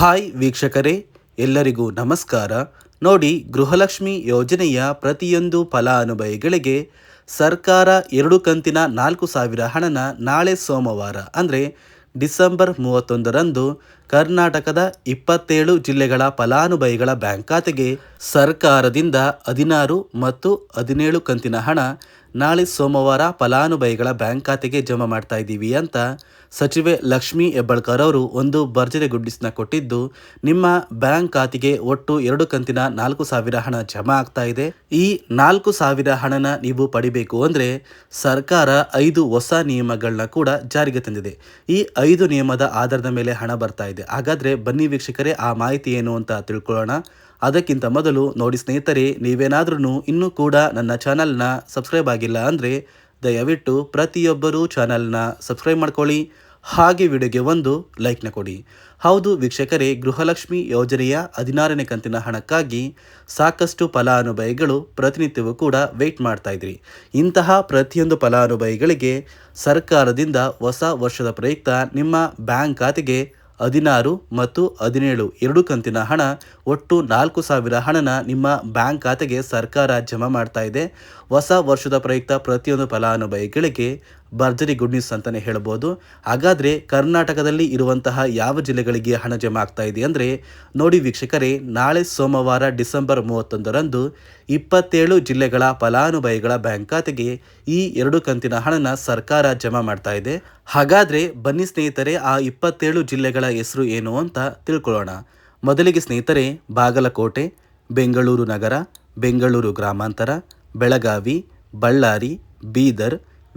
Hi ವೀಕ್ಷಕರೇ, ಎಲ್ಲರಿಗೂ ನಮಸ್ಕಾರ. ನೋಡಿ, ಗೃಹಲಕ್ಷ್ಮಿ ಯೋಜನೆಯ ಪ್ರತಿಯೊಂದು ಫಲಾನುಭವಿಗಳಿಗೆ ಸರ್ಕಾರ ಎರಡು ಕಂತಿನ ನಾಲ್ಕು ಸಾವಿರ ಹಣನ ನಾಳೆ ಸೋಮವಾರ, ಅಂದರೆ ಡಿಸೆಂಬರ್ ಮೂವತ್ತೊಂದರಂದು ಕರ್ನಾಟಕದ ಇಪ್ಪತ್ತೇಳು ಜಿಲ್ಲೆಗಳ ಫಲಾನುಭವಿಗಳ ಬ್ಯಾಂಕ್ ಖಾತೆಗೆ ಸರ್ಕಾರದಿಂದ ಹದಿನಾರು ಮತ್ತು ಹದಿನೇಳು ಕಂತಿನ ಹಣ ನಾಳೆ ಸೋಮವಾರ ಫಲಾನುಭವಿಗಳ ಬ್ಯಾಂಕ್ ಖಾತೆಗೆ ಜಮಾ ಮಾಡ್ತಾ ಇದ್ದೀವಿ ಅಂತ ಸಚಿವೆ ಲಕ್ಷ್ಮಿ ಹೆಬ್ಬಳ್ಕರ್ ಅವರು ಒಂದು ಭರ್ಜರಿ ಗುಡ್ಡಿಸ್ನ ಕೊಟ್ಟಿದ್ದು, ನಿಮ್ಮ ಬ್ಯಾಂಕ್ ಖಾತೆಗೆ ಒಟ್ಟು ಎರಡು ಕಂತಿನ ನಾಲ್ಕು ಸಾವಿರ ಹಣ ಜಮಾ ಆಗ್ತಾ ಇದೆ. ಈ ನಾಲ್ಕು ಸಾವಿರ ಹಣನ ನೀವು ಪಡಿಬೇಕು ಅಂದರೆ ಸರ್ಕಾರ ಐದು ಹೊಸ ನಿಯಮಗಳನ್ನ ಕೂಡ ಜಾರಿಗೆ ತಂದಿದೆ. ಈ ಐದು ನಿಯಮದ ಆಧಾರದ ಮೇಲೆ ಹಣ ಬರ್ತಾ ಇದೆ. ಹಾಗಾದರೆ ಬನ್ನಿ ವೀಕ್ಷಕರೇ, ಆ ಮಾಹಿತಿ ಏನು ಅಂತ ತಿಳ್ಕೊಳ್ಳೋಣ. ಅದಕ್ಕಿಂತ ಮೊದಲು ನೋಡಿ ಸ್ನೇಹಿತರೆ ನೀವೇನಾದ್ರೂ ಇನ್ನೂ ಕೂಡ ನನ್ನ ಚಾನಲ್ನ ಸಬ್ಸ್ಕ್ರೈಬ್ ಆಗಿಲ್ಲ ಅಂದರೆ ದಯವಿಟ್ಟು ಪ್ರತಿಯೊಬ್ಬರೂ ಚಾನಲ್ನ ಸಬ್ಸ್ಕ್ರೈಬ್ ಮಾಡ್ಕೊಳ್ಳಿ. ಹಾಗೆ ವಿಡಿಯೋಗೆ ಒಂದು ಲೈಕ್ನ ಕೊಡಿ. ಹೌದು ವೀಕ್ಷಕರೇ, ಗೃಹಲಕ್ಷ್ಮಿ ಯೋಜನೆಯ ಹದಿನಾರನೇ ಕಂತಿನ ಹಣಕ್ಕಾಗಿ ಸಾಕಷ್ಟು ಫಲಾನುಭವಿಗಳು ಪ್ರತಿನಿತ್ಯವೂ ಕೂಡ ವೆಯ್ಟ್ ಮಾಡ್ತಾ ಇದ್ರಿ. ಇಂತಹ ಪ್ರತಿಯೊಂದು ಫಲಾನುಭವಿಗಳಿಗೆ ಸರ್ಕಾರದಿಂದ ಹೊಸ ವರ್ಷದ ಪ್ರಯುಕ್ತ ನಿಮ್ಮ ಬ್ಯಾಂಕ್ ಖಾತೆಗೆ ಹದಿನಾರು ಮತ್ತು ಹದಿನೇಳು ಎರಡು ಕಂತಿನ ಹಣ, ಒಟ್ಟು ನಾಲ್ಕು ಸಾವಿರ ಹಣನ ನಿಮ್ಮ ಬ್ಯಾಂಕ್ ಖಾತೆಗೆ ಸರ್ಕಾರ ಜಮಾ ಮಾಡ್ತಾ ಇದೆ. ಹೊಸ ವರ್ಷದ ಪ್ರಯುಕ್ತ ಪ್ರತಿಯೊಂದು ಫಲಾನುಭವಿಗಳಿಗೆ ಭರ್ಜರಿ ಗುಡ್ ನ್ಯೂಸ್ ಅಂತಲೇ ಹೇಳ್ಬೋದು. ಹಾಗಾದರೆ ಕರ್ನಾಟಕದಲ್ಲಿ ಇರುವಂತಹ ಯಾವ ಜಿಲ್ಲೆಗಳಿಗೆ ಹಣ ಜಮಾ ಆಗ್ತಾ ಇದೆ ಅಂದರೆ ನೋಡಿ ವೀಕ್ಷಕರೇ, ನಾಳೆ ಸೋಮವಾರ ಡಿಸೆಂಬರ್ ಮೂವತ್ತೊಂದರಂದು ಇಪ್ಪತ್ತೇಳು ಜಿಲ್ಲೆಗಳ ಫಲಾನುಭವಿಗಳ ಬ್ಯಾಂಕ್ ಖಾತೆಗೆ ಈ ಎರಡು ಕಂತಿನ ಹಣನ ಸರ್ಕಾರ ಜಮಾ ಮಾಡ್ತಾ ಇದೆ. ಹಾಗಾದರೆ ಬನ್ನಿ ಸ್ನೇಹಿತರೆ, ಆ ಇಪ್ಪತ್ತೇಳು ಜಿಲ್ಲೆಗಳ ಹೆಸರು ಏನು ಅಂತ ತಿಳ್ಕೊಳ್ಳೋಣ. ಮೊದಲಿಗೆ ಸ್ನೇಹಿತರೆ, ಬಾಗಲಕೋಟೆ, ಬೆಂಗಳೂರು ನಗರ, ಬೆಂಗಳೂರು ಗ್ರಾಮಾಂತರ, ಬೆಳಗಾವಿ, ಬಳ್ಳಾರಿ, ಬೀದರ್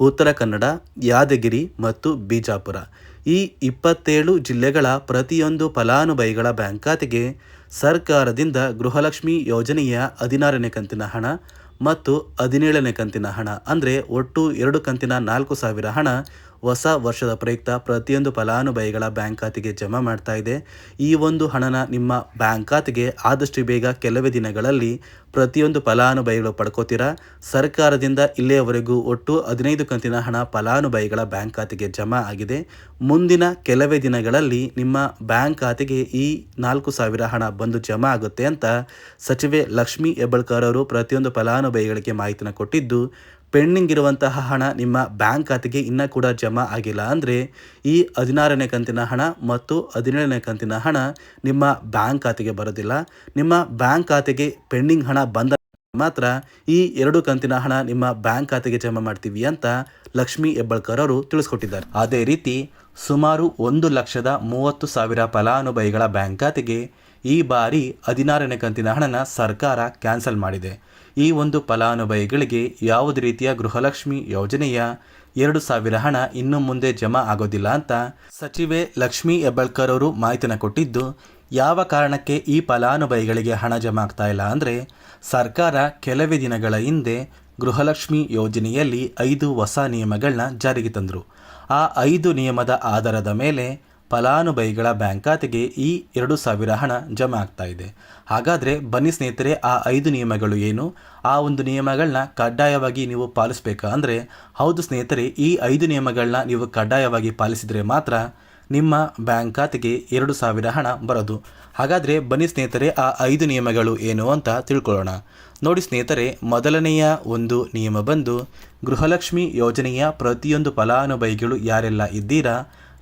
ಉತ್ತರ ಕನ್ನಡ, ಯಾದಗಿರಿ ಮತ್ತು ಬಿಜಾಪುರ. ಈ ಇಪ್ಪತ್ತೇಳು ಜಿಲ್ಲೆಗಳ ಪ್ರತಿಯೊಂದು ಫಲಾನುಭವಿಗಳ ಬ್ಯಾಂಕ್ ಖಾತೆಗೆ ಸರ್ಕಾರದಿಂದ ಗೃಹಲಕ್ಷ್ಮಿ ಯೋಜನೆಯ ಹದಿನಾರನೇ ಕಂತಿನ ಹಣ ಮತ್ತು ಹದಿನೇಳನೇ ಕಂತಿನ ಹಣ, ಅಂದರೆ ಒಟ್ಟು ಎರಡು ಕಂತಿನ ನಾಲ್ಕು ಸಾವಿರ ಹಣ ಹೊಸ ವರ್ಷದ ಪ್ರಯುಕ್ತ ಪ್ರತಿಯೊಂದು ಫಲಾನುಭವಿಗಳ ಬ್ಯಾಂಕ್ ಖಾತೆಗೆ ಜಮಾ ಮಾಡ್ತಾ ಇದೆ. ಈ ಒಂದು ಹಣನ ನಿಮ್ಮ ಬ್ಯಾಂಕ್ ಖಾತೆಗೆ ಆದಷ್ಟು ಬೇಗ ಕೆಲವೇ ದಿನಗಳಲ್ಲಿ ಪ್ರತಿಯೊಂದು ಫಲಾನುಭವಿಗಳು ಪಡ್ಕೋತೀರಾ? ಸರ್ಕಾರದಿಂದ ಇಲ್ಲಿಯವರೆಗೂ ಒಟ್ಟು ಹದಿನೈದು ಕಂತಿನ ಹಣ ಫಲಾನುಭವಿಗಳ ಬ್ಯಾಂಕ್ ಖಾತೆಗೆ ಜಮಾ ಆಗಿದೆ. ಮುಂದಿನ ಕೆಲವೇ ದಿನಗಳಲ್ಲಿ ನಿಮ್ಮ ಬ್ಯಾಂಕ್ ಖಾತೆಗೆ ಈ ನಾಲ್ಕು ಸಾವಿರ ಹಣ ಬಂದು ಜಮಾ ಆಗುತ್ತೆ ಅಂತ ಸಚಿವೆ ಲಕ್ಷ್ಮಿ ಹೆಬ್ಬಳ್ಕರ್ ಅವರು ಪ್ರತಿಯೊಂದು ಫಲಾನುಭವಿಗಳಿಗೆ ಮಾಹಿತಿನ ಕೊಟ್ಟಿದ್ದು. ಪೆಂಡಿಂಗ್ ಇರುವಂತಹ ಹಣ ನಿಮ್ಮ ಬ್ಯಾಂಕ್ ಖಾತೆಗೆ ಇನ್ನೂ ಕೂಡ ಜಮಾ ಆಗಿಲ್ಲ ಅಂದರೆ ಈ ಹದಿನಾರನೇ ಕಂತಿನ ಹಣ ಮತ್ತು ಹದಿನೇಳನೇ ಕಂತಿನ ಹಣ ನಿಮ್ಮ ಬ್ಯಾಂಕ್ ಖಾತೆಗೆ ಬರೋದಿಲ್ಲ. ನಿಮ್ಮ ಬ್ಯಾಂಕ್ ಖಾತೆಗೆ ಪೆಂಡಿಂಗ್ ಹಣ ಬಂದ ಮಾತ್ರ ಈ ಎರಡು ಕಂತಿನ ಹಣ ನಿಮ್ಮ ಬ್ಯಾಂಕ್ ಖಾತೆಗೆ ಜಮಾ ಮಾಡ್ತೀವಿ ಅಂತ ಲಕ್ಷ್ಮಿ ಹೆಬ್ಬಳ್ಕರ್ ಅವರು ತಿಳಿಸ್ಕೊಟ್ಟಿದ್ದಾರೆ. ಅದೇ ರೀತಿ ಸುಮಾರು ಒಂದು ಲಕ್ಷದ ಮೂವತ್ತು ಸಾವಿರ ಫಲಾನುಭವಿಗಳ ಬ್ಯಾಂಕ್ ಖಾತೆಗೆ ಈ ಬಾರಿ ಹದಿನಾರನೇ ಕಂತಿನ ಹಣನ ಸರ್ಕಾರ ಕ್ಯಾನ್ಸಲ್ ಮಾಡಿದೆ. ಈ ಒಂದು ಫಲಾನುಭವಿಗಳಿಗೆ ಯಾವುದೇ ರೀತಿಯ ಗೃಹಲಕ್ಷ್ಮಿ ಯೋಜನೆಯ ಎರಡು ಸಾವಿರ ಹಣ ಇನ್ನು ಮುಂದೆ ಜಮಾ ಆಗೋದಿಲ್ಲ ಅಂತ ಸಚಿವೆ ಲಕ್ಷ್ಮಿ ಹೆಬ್ಬಾಳ್ಕರ್ ಅವರು ಮಾಹಿತಿನ ಕೊಟ್ಟಿದ್ದು, ಯಾವ ಕಾರಣಕ್ಕೆ ಈ ಫಲಾನುಭವಿಗಳಿಗೆ ಹಣ ಜಮಾ ಆಗ್ತಾ ಇಲ್ಲ ಅಂದರೆ, ಸರ್ಕಾರ ಕೆಲವೇ ದಿನಗಳ ಹಿಂದೆ ಗೃಹಲಕ್ಷ್ಮಿ ಯೋಜನೆಯಲ್ಲಿ ಐದು ಹೊಸ ನಿಯಮಗಳನ್ನ ಜಾರಿಗೆ ತಂದರು. ಆ ಐದು ನಿಯಮದ ಆಧಾರದ ಮೇಲೆ ಫಲಾನುಭವಿಗಳ ಬ್ಯಾಂಕ್ ಖಾತೆಗೆ ಈ ಎರಡು ಸಾವಿರ ಹಣ ಜಮಾ ಆಗ್ತಾ ಇದೆ. ಹಾಗಾದರೆ ಬನ್ನಿ ಸ್ನೇಹಿತರೆ, ಆ ಐದು ನಿಯಮಗಳು ಏನು? ಆ ಒಂದು ನಿಯಮಗಳನ್ನ ಕಡ್ಡಾಯವಾಗಿ ನೀವು ಪಾಲಿಸಬೇಕಾ? ಅಂದರೆ, ಹೌದು ಸ್ನೇಹಿತರೆ, ಈ ಐದು ನಿಯಮಗಳನ್ನ ನೀವು ಕಡ್ಡಾಯವಾಗಿ ಪಾಲಿಸಿದರೆ ಮಾತ್ರ ನಿಮ್ಮ ಬ್ಯಾಂಕ್ ಖಾತೆಗೆ ಎರಡು ಸಾವಿರ ಹಣ ಬರೋದು. ಹಾಗಾದರೆ ಬನ್ನಿ ಸ್ನೇಹಿತರೆ, ಆ ಐದು ನಿಯಮಗಳು ಏನು ಅಂತ ತಿಳ್ಕೊಳ್ಳೋಣ. ನೋಡಿ ಸ್ನೇಹಿತರೆ, ಮೊದಲನೆಯ ಒಂದು ನಿಯಮ ಬಂದು, ಗೃಹಲಕ್ಷ್ಮಿ ಯೋಜನೆಯ ಪ್ರತಿಯೊಂದು ಫಲಾನುಭವಿಗಳು ಯಾರೆಲ್ಲ ಇದ್ದೀರಾ?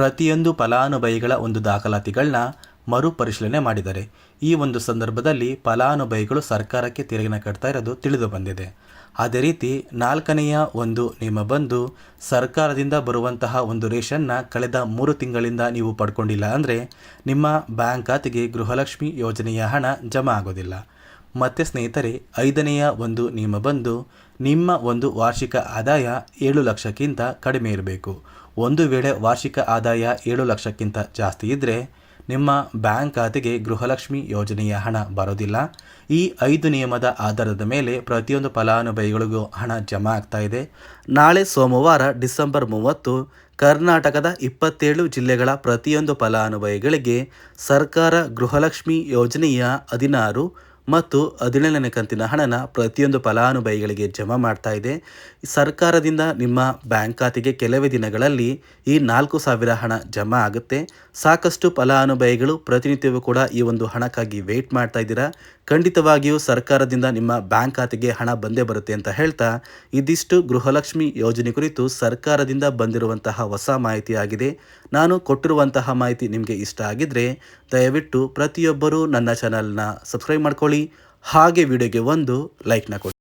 ಪ್ರತಿಯೊಂದು ಫಲಾನುಭವಿಗಳ ಒಂದು ದಾಖಲಾತಿಗಳನ್ನ ಮರುಪರಿಶೀಲನೆ ಮಾಡಿದ್ದಾರೆ ಈ ಒಂದು ಸಂದರ್ಭದಲ್ಲಿ ಫಲಾನುಭವಿಗಳು ಸರ್ಕಾರಕ್ಕೆ ತೆರಿಗೆನ ಕಟ್ತಾ ಇರೋದು ತಿಳಿದು ಬಂದಿದೆ. ಅದೇ ರೀತಿ ನಾಲ್ಕನೆಯ ಒಂದು ನಿಯಮ ಬಂದು ಸರ್ಕಾರದಿಂದ ಬರುವಂತಹ ಒಂದು ರೇಷನ್ನ ಕಳೆದ ಮೂರು ತಿಂಗಳಿಂದ ನೀವು ಪಡ್ಕೊಂಡಿಲ್ಲ ಅಂದರೆ ನಿಮ್ಮ ಬ್ಯಾಂಕ್ ಖಾತೆಗೆ ಗೃಹಲಕ್ಷ್ಮಿ ಯೋಜನೆಯ ಹಣ ಜಮಾ ಆಗೋದಿಲ್ಲ. ಮತ್ತು ಸ್ನೇಹಿತರೆ, ಐದನೆಯ ಒಂದು ನಿಯಮ ಬಂದು ನಿಮ್ಮ ಒಂದು ವಾರ್ಷಿಕ ಆದಾಯ ಏಳು ಲಕ್ಷಕ್ಕಿಂತ ಕಡಿಮೆ ಇರಬೇಕು. ಒಂದು ವೇಳೆ ವಾರ್ಷಿಕ ಆದಾಯ ಏಳು ಲಕ್ಷಕ್ಕಿಂತ ಜಾಸ್ತಿ ಇದ್ದರೆ ನಿಮ್ಮ ಬ್ಯಾಂಕ್ ಖಾತೆಗೆ ಗೃಹಲಕ್ಷ್ಮಿ ಯೋಜನೆಯ ಹಣ ಬರೋದಿಲ್ಲ. ಈ ಐದು ನಿಯಮದ ಆಧಾರದ ಮೇಲೆ ಪ್ರತಿಯೊಂದು ಫಲಾನುಭವಿಗಳಿಗೂ ಹಣ ಜಮಾ ಆಗ್ತಾ ಇದೆ. ನಾಳೆ ಸೋಮವಾರ ಡಿಸೆಂಬರ್ ಮೂವತ್ತು ಕರ್ನಾಟಕದ ಇಪ್ಪತ್ತೇಳು ಜಿಲ್ಲೆಗಳ ಪ್ರತಿಯೊಂದು ಫಲಾನುಭವಿಗಳಿಗೆ ಸರ್ಕಾರ ಗೃಹಲಕ್ಷ್ಮಿ ಯೋಜನೆಯ ಹದಿನಾರು ಮತ್ತು ಹದಿನೇಳನೇ ಕಂತಿನ ಹಣನ ಪ್ರತಿಯೊಂದು ಫಲಾನುಭವಿಗಳಿಗೆ ಜಮಾ ಮಾಡ್ತಾ ಇದೆ. ಸರ್ಕಾರದಿಂದ ನಿಮ್ಮ ಬ್ಯಾಂಕ್ ಖಾತೆಗೆ ಕೆಲವೇ ದಿನಗಳಲ್ಲಿ ಈ ನಾಲ್ಕು ಸಾವಿರ ಹಣ ಜಮಾ ಆಗುತ್ತೆ. ಸಾಕಷ್ಟು ಫಲಾನುಭವಿಗಳು, ಪ್ರತಿನಿತ್ಯವೂ ಕೂಡ ಈ ಒಂದು ಹಣಕ್ಕಾಗಿ ವೆಯ್ಟ್ ಮಾಡ್ತಾ ಇದ್ದೀರಾ? ಖಂಡಿತವಾಗಿಯೂ ಸರ್ಕಾರದಿಂದ ನಿಮ್ಮ ಬ್ಯಾಂಕ್ ಖಾತೆಗೆ ಹಣ ಬಂದೇ ಬರುತ್ತೆ ಅಂತ ಹೇಳ್ತಾ ಇದಿಷ್ಟು ಗೃಹಲಕ್ಷ್ಮಿ ಯೋಜನೆ ಕುರಿತು ಸರ್ಕಾರದಿಂದ ಬಂದಿರುವಂತಹ ಹೊಸ ಮಾಹಿತಿಯಾಗಿದೆ ನಾನು ಕೊಟ್ಟಿರುವಂತಹ ಮಾಹಿತಿ ನಿಮಗೆ ಇಷ್ಟ ಆಗಿದ್ದರೆ ದಯವಿಟ್ಟು ಪ್ರತಿಯೊಬ್ಬರೂ ನನ್ನ ಚಾನಲ್ನ ಸಬ್ಸ್ಕ್ರೈಬ್ ಮಾಡ್ಕೊಳ್ಳಿ. ಹಾಗೆ ವಿಡಿಯೋಗೆ ಒಂದು ಲೈಕ್ನ ಕೊಡಿ.